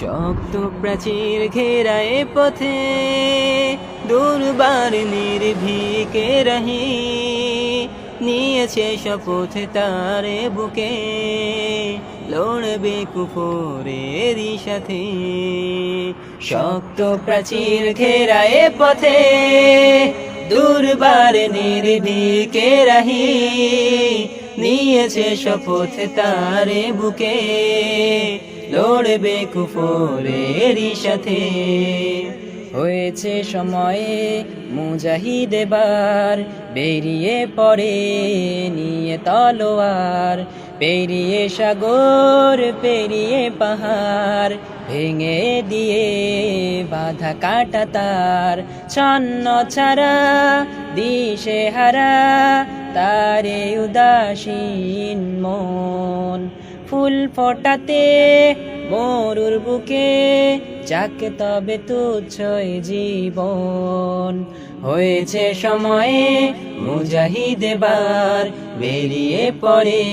শক্ত প্রাচীর ঘেরায় পথে, দুর্বার নির্ভীকে রহি, নিয়েছে শপথ তারে বুকে, লড়বে কুফরেরই সাথে। শক্ত প্রাচীর ঘেরায় পথে, দুর্বার নির্ভীকে রহি, নিয়েছে শপথ তারে বুকে। লড়বে কুফরেরই সাথে। হয়েছে সময়ে মুজাহিদ এবার বেরিয়ে পড়ে নিয়ে তলোয়ার, পেরিয়ে সাগর, পেরিয়ে পাহাড়, ভেঙে দিয়ে বাধা কাটা তার। ছন্ন ছাড়া দিশে হারা তারে উদাসীন মন। ফুল ফোটাতে, মরুর বুকে যাকে তবে তুচ্ছই জীবন। হয়েছে সময়ে মুজাহিদ এবার বেরিয়ে পড়ে,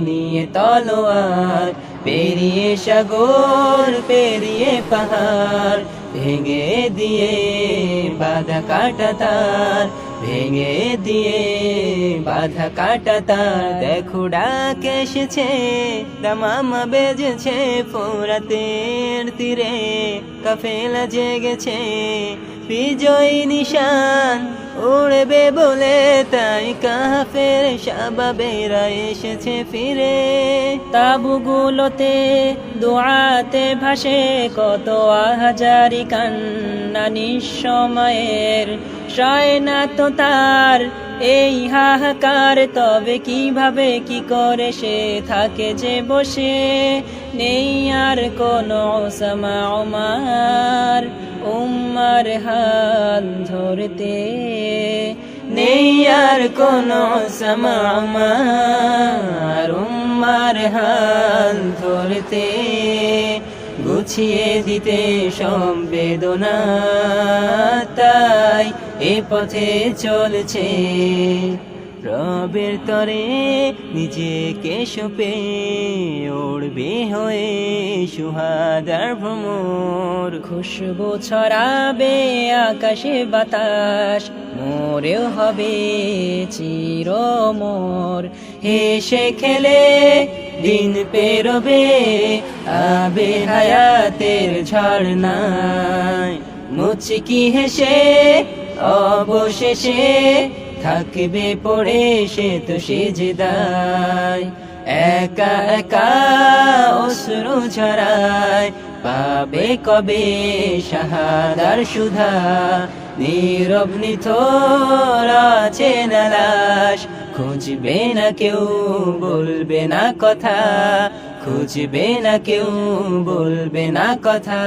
নিয়ে তলোয়ার, পেরিয়ে সাগর, পেরিয়ে পাহাড়, ভেঙে দিয়ে বাধা কাটা তার। ভেঙে দিয়ে বাধা কাটা তার দেখো ডাক এসেছে, দামামা বেজেছে ফোরাতের তীরে। কাফেলা জেগেছে, বিজয় নিশান উড়বে বলে তাই কাফের সাবাবেরা এসেছে ফিরে। তাবুগুলোতে দোয়াতে ভাসে কত হাজারি কান্না নিঃসময়ের। সয় না তো তার, এই হাহাকার, তবে কীভাবে কি করে সে থাকে যে বসে? নেই আর কোনো সমা আমার উম্মার হাত ধরতে। নেই আর কোনো সমা আমার উম্মার হাত ধরতে। গুছিয়ে দিতে সম্বেদনা এ পথে চলছে। রবের তরে নিজেকে সপে উড়বে হয়ে সুহাদার ভ্রমর। খুশবু ছড়াবে আকাশে বাতাস, মোরেও হবে চির মোর হেসে খেলে দিন পেরোবে আবে হায়াতের ঝর্ণায়। মুচকি হেসে অবশেষে থাকবে পড়ে সে তো সেজদায়। একা একা অশ্রু ঝরায় পাবে কবে শাহাদার সুধা? নীরব নিথর আছে নালাশ খুঁজবে না কেউ, বলবে না কথা। খুঁজবে না কেউ, বলবে না কথা।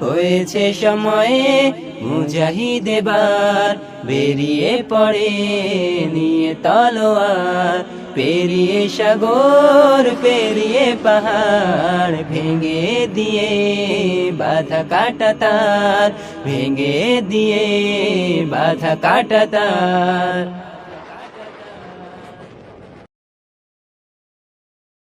হয়েছে সময়ে মুজাহিদ এবার, বেরিয়ে পড়ে নিয়ে তলোয়ার। পেরিয়ে সাগর, পেরিয়ে পাহাড়, ভেঙে দিয়ে বাধা কাটা তার। ভেঙে দিয়ে বাধা কাটা তার।